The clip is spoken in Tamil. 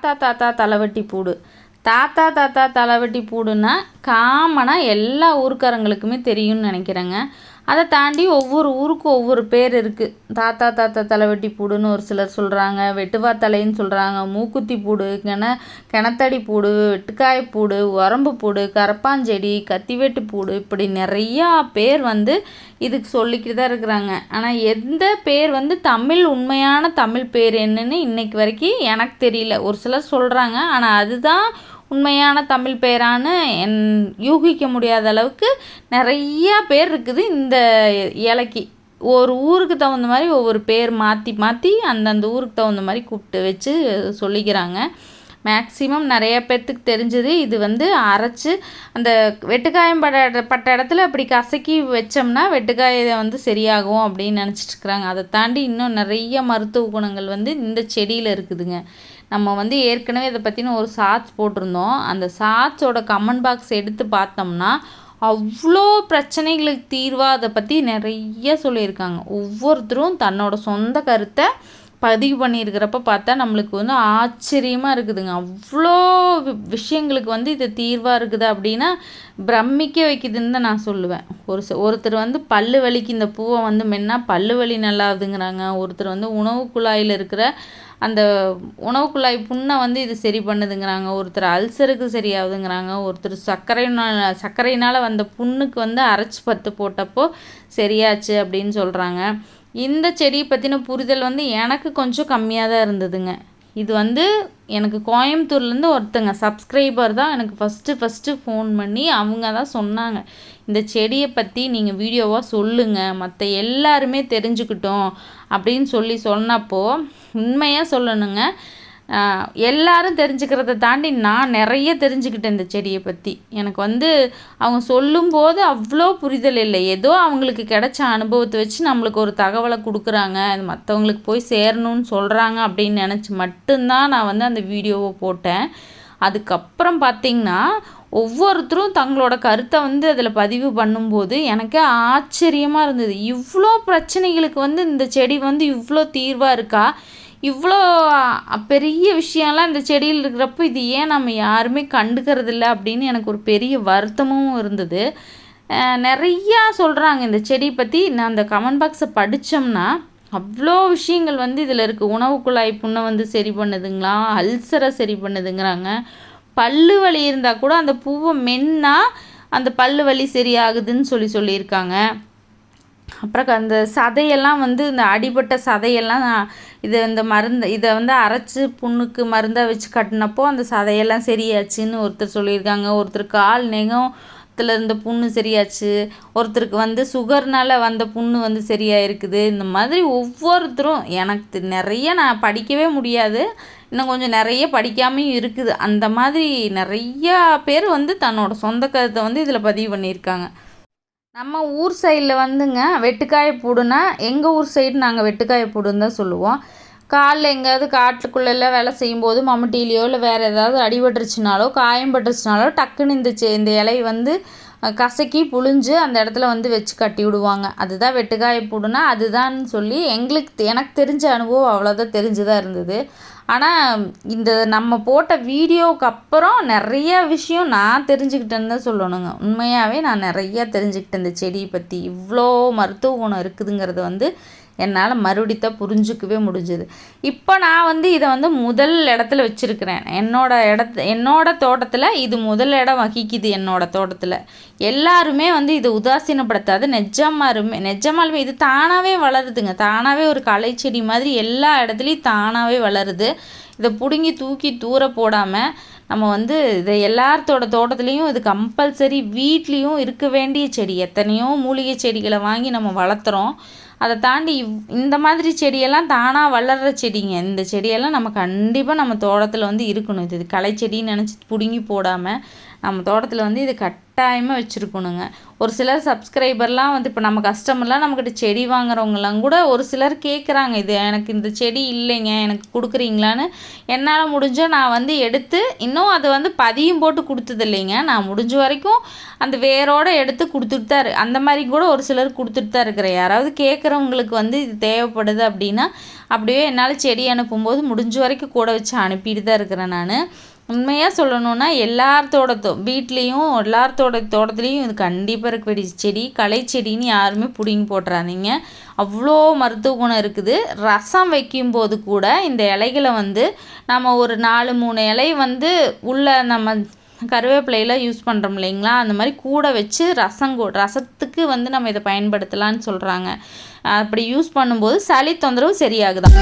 தாத்தா தாத்தா தலைவட்டி பூடு. தாத்தா தாத்தா தலைவட்டி பூடுன்னா காமனாக எல்லா ஊர்க்காரங்களுக்குமே தெரியும்னு நினைக்கிறேங்க. அதை தாண்டி ஒவ்வொரு ஊருக்கும் ஒவ்வொரு பேர் இருக்குது தாத்தா தாத்தா தலைவட்டி பூடுன்னு ஒரு சிலர் சொல்கிறாங்க வெட்டுவா தலைன்னு சொல்கிறாங்க மூக்குத்தி பூடு கிண கிணத்தடி பூடு வெட்டுக்காய் பூடு உரம்பு பூடு கரப்பாஞ்செடி கத்திவெட்டு பூடு இப்படி நிறையா பேர் வந்து இதுக்கு சொல்லிக்கிட்டு தான் இருக்கிறாங்க. ஆனால் எந்த பேர் வந்து தமிழ் உண்மையான தமிழ் பேர் என்னன்னு இன்னைக்கு வரைக்கும் எனக்கு தெரியல. ஒரு சிலர் சொல்கிறாங்க ஆனால் அதுதான் உண்மையான தமிழ் பெயரான்னு என் யூகிக்க முடியாத அளவுக்கு நிறையா பேர் இருக்குது இந்த இலைக்கு. ஒரு ஊருக்கு தகுந்த மாதிரி ஒவ்வொரு பேர் மாற்றி மாற்றி அந்தந்த ஊருக்கு தகுந்த மாதிரி கூப்பிட்டு வச்சு சொல்லிக்கிறாங்க. மேக்ஸிமம் நிறைய பேர்த்துக்கு தெரிஞ்சது இது வந்து அரைச்சி அந்த வெட்டுக்காயம் பட பட்ட இடத்துல அப்படி கசக்கி வச்சோம்னா வெட்டுக்காயை வந்து சரியாகும் அப்படின்னு நினச்சிட்டு இருக்கிறாங்க. அதை தாண்டி இன்னும் நிறைய மருத்துவ குணங்கள் வந்து இந்த செடியில் இருக்குதுங்க. நம்ம வந்து ஏற்கனவே இதை பற்றின ஒரு சாட்ச் போட்டிருந்தோம். அந்த சாட்சோட கமெண்ட் பாக்ஸ் எடுத்து பார்த்தோம்னா அவ்வளோ பிரச்சனைகளுக்கு தீர்வாக அதை பற்றி நிறைய சொல்லியிருக்காங்க. ஒவ்வொருத்தரும் தன்னோட சொந்த கருத்தை பதிவு பண்ணியிருக்கிறப்ப பார்த்தா நம்மளுக்கு வந்து ஆச்சரியமாக இருக்குதுங்க. அவ்வளோ விஷயங்களுக்கு வந்து இது தீர்வாக இருக்குது அப்படின்னா பிரமிக்க வைக்குதுன்னு தான் நான் சொல்லுவேன். ஒரு ஒருத்தர் வந்து பல்லு வலிக்கு இந்த பூவை வந்து மென்னா பல்லு வலி நல்லாதுங்கிறாங்க. ஒருத்தர் வந்து உணவு குழாயில் இருக்கிற அந்த உணவு குழாய் புண்ணை வந்து இது சரி பண்ணுதுங்கிறாங்க. ஒருத்தர் அல்சருக்கு சரியாகுதுங்கிறாங்க. ஒருத்தர் சர்க்கரையினால் சர்க்கரையினால் வந்த புண்ணுக்கு வந்து அரைச்சி பத்து போட்டப்போ சரியாச்சு அப்படின்னு சொல்கிறாங்க இந்த செடியை பற்றின புரிதல் வந்து எனக்கு கொஞ்சம் கம்மியாக தான் இருந்ததுங்க. இது வந்து எனக்கு கோயம்புத்தூர்லேருந்து ஒருத்தங்க சப்ஸ்கிரைபர் தான் எனக்கு ஃபஸ்ட்டு ஃபஸ்ட்டு ஃபோன் பண்ணி அவங்க தான் சொன்னாங்க. இந்த செடியை பற்றி நீங்கள் வீடியோவாக சொல்லுங்கள் மற்ற எல்லாருமே தெரிஞ்சுக்கிட்டோம் அப்படின்னு சொல்லி சொன்னப்போ உண்மையாக சொல்லணுங்க. எல்லாரும் தெரிஞ்சுக்கிறத தாண்டி நான் நிறைய தெரிஞ்சுக்கிட்டேன் இந்த செடியை பற்றி எனக்கு வந்து அவங்க சொல்லும்போது அவ்வளோ புரிதல் இல்லை. ஏதோ அவங்களுக்கு கிடைச்ச அனுபவத்தை வச்சு நம்மளுக்கு ஒரு தகவலை கொடுக்குறாங்க. அது மற்றவங்களுக்கு போய் சேரணும்னு சொல்கிறாங்க அப்படின்னு நினச்சி மட்டும்தான் நான் வந்து அந்த வீடியோவை போட்டேன். அதுக்கப்புறம் பார்த்திங்கன்னா ஒவ்வொருத்தரும் தங்களோட கருத்தை வந்து அதில் பதிவு பண்ணும்போது எனக்கே ஆச்சரியமாக இருந்தது. இவ்வளோ பிரச்சனைகளுக்கு வந்து இந்த செடி வந்து இவ்வளோ தீர்வாக இருக்கா? இவ்வளோ பெரிய விஷயம்லாம் இந்த செடியில் இருக்கிறப்போ இது ஏன் நம்ம யாருமே கண்டுக்கிறதில்ல அப்படின்னு எனக்கு ஒரு பெரிய வருத்தமும் இருந்தது. நிறையா சொல்கிறாங்க இந்த செடி பற்றி நான் அந்த கமெண்ட் பாக்ஸை படித்தோம்னா அவ்வளோ விஷயங்கள் வந்து இதில் இருக்குது உணவு குழாய் புண்ணை வந்து சரி பண்ணுதுங்களா? அல்சரை சரி பண்ணுதுங்கிறாங்க. பல்லு வலி இருந்தால் கூட அந்த பூவை மென்னா அந்த பல்லு வலி சரியாகுதுன்னு சொல்லி சொல்லியிருக்காங்க. அப்புறம் அந்த சதையெல்லாம் வந்து இந்த அடிபட்ட சதையெல்லாம் இதை இந்த மருந்து இதை வந்து அரைச்சி புண்ணுக்கு மருந்தாக வச்சு கட்டினப்போ அந்த சதையெல்லாம் சரியாச்சுன்னு ஒருத்தர் சொல்லியிருக்காங்க. ஒருத்தர் கால் நெகம் இருந்த புண்ணு சரியாச்சு. ஒருத்தருக்கு வந்து சுகர்னால் வந்த புண்ணு வந்து சரியாக இருக்குது இந்த மாதிரி ஒவ்வொருத்தரும் எனக்கு நிறைய நான் படிக்கவே முடியாது. இன்னும் கொஞ்சம் நிறைய படிக்காமையும் இருக்குது. அந்த மாதிரி நிறையா பேர் வந்து தன்னோட சொந்த கருத்தை வந்து இதில் பதிவு பண்ணியிருக்காங்க. நம்ம ஊர் சைடில் வந்துங்க வெட்டுக்காய பூடுனா எங்கள் ஊர் சைடு நாங்கள் வெட்டுக்காய பூடுன்னு தான் சொல்லுவோம். காலில் எங்கேயாவது காட்டுக்குள்ளெல்லாம் வேலை செய்யும்போது மம்முட்டிலேயோ இல்லை வேறு ஏதாவது அடிபட்டுருச்சுனாலோ காயம் பட்டுருச்சுனாலோ டக்குன்னு இந்த செ இந்த இலையை வந்து கசக்கி புழிஞ்சு அந்த இடத்துல வந்து வச்சு கட்டி விடுவாங்க. அதுதான் வெட்டுக்காய பூடுனா அதுதான் சொல்லி எங்களுக்கு எனக்கு தெரிஞ்ச அனுபவம் அவ்வளோதான் தெரிஞ்சுதான் இருந்தது. ஆனால் இந்த நம்ம போட்ட வீடியோவுக்கு அப்புறம் நிறைய விஷயம் நான் தெரிஞ்சுக்கிட்டேன்னு தான் சொல்லணுங்க. உண்மையாகவே நான் நிறையா தெரிஞ்சுக்கிட்டேன் இந்த செடியை பற்றி இவ்வளோ மருத்துவ குணம் இருக்குதுங்கிறது வந்து என்னால் மறுபடித்தான் புரிஞ்சுக்கவே முடிஞ்சுது. இப்போ நான் வந்து இதை வந்து முதல் இடத்துல வச்சுருக்கிறேன். என்னோட இடத்து என்னோட தோட்டத்தில் இது முதல் இடம் வகிக்குது என்னோட தோட்டத்தில். எல்லாருமே வந்து இதை உதாசீனப்படுத்தாது. நெஜமாருமே நெஜமாலுமே இது தானாகவே வளருதுங்க. தானாகவே ஒரு களை செடி மாதிரி எல்லா இடத்துலையும் தானாகவே வளருது. இதை பிடுங்கி தூக்கி தூர போடாமல் நம்ம வந்து இதை எல்லாத்தோட தோட்டத்துலேயும் இது கம்பல்சரி வீட்லேயும் இருக்க வேண்டிய செடி. எத்தனையோ மூலிகை செடிகளை வாங்கி நம்ம வளர்த்துறோம். அதை தாண்டி இந்த மாதிரி செடியெல்லாம் தானாக வளர்கிற செடிங்க. இந்த செடியெல்லாம் நம்ம கண்டிப்பாக நம்ம தோட்டத்தில் வந்து இருக்கணும். இது களை செடின்னு நினச்சி பிடுங்கி போடாமல் நம்ம தோட்டத்தில் வந்து இது கட் கட்டாயமாக வச்சுருக்கணுங்க. ஒரு சிலர் சப்ஸ்கிரைபர்லாம் வந்து இப்போ நம்ம கஸ்டமர்லாம் நம்மக்கிட்ட செடி வாங்குறவங்கலாம் கூட ஒரு சிலர் கேட்குறாங்க இது எனக்கு இந்த செடி இல்லைங்க எனக்கு கொடுக்குறீங்களான்னு. என்னால் முடிஞ்சால் நான் வந்து எடுத்து இன்னும் அது வந்து பதியும் போட்டு கொடுத்தது இல்லைங்க. நான் முடிஞ்ச வரைக்கும் அந்த வேரோடு எடுத்து கொடுத்துட்டு தான் அந்த மாதிரி கூட ஒரு சிலர் கொடுத்துட்டு தான் இருக்கிறேன். யாராவது கேட்குறவங்களுக்கு வந்து இது தேவைப்படுது அப்படின்னா அப்படியே என்னால் செடி அனுப்பும்போது முடிஞ்ச வரைக்கும் கூட வச்சு அனுப்பிட்டு தான் இருக்கிறேன் நான். உண்மையாக சொல்லணுன்னா எல்லாத்தோட தோ வீட்லேயும் எல்லாத்தோட தோட்டத்துலேயும் இது கண்டிப்பாக இருக்க வேண்டிய செடி களை செடின்னு யாருமே பிடிங்கி போட்டுறாதீங்க. அவ்வளோ மருத்துவ குணம் இருக்குது. ரசம் வைக்கும்போது கூட இந்த இலைகளை வந்து நம்ம ஒரு நாலு மூணு இலை வந்து உள்ள நம்ம கருவேப்பிலையில் யூஸ் பண்ணுறோம் இல்லைங்களா? அந்த மாதிரி கூட வச்சு ரசம் ரசத்துக்கு வந்து நம்ம இதை பயன்படுத்தலான்னு சொல்கிறாங்க அப்படி யூஸ் பண்ணும்போது சளி தொந்தரவு சரியாகுதான்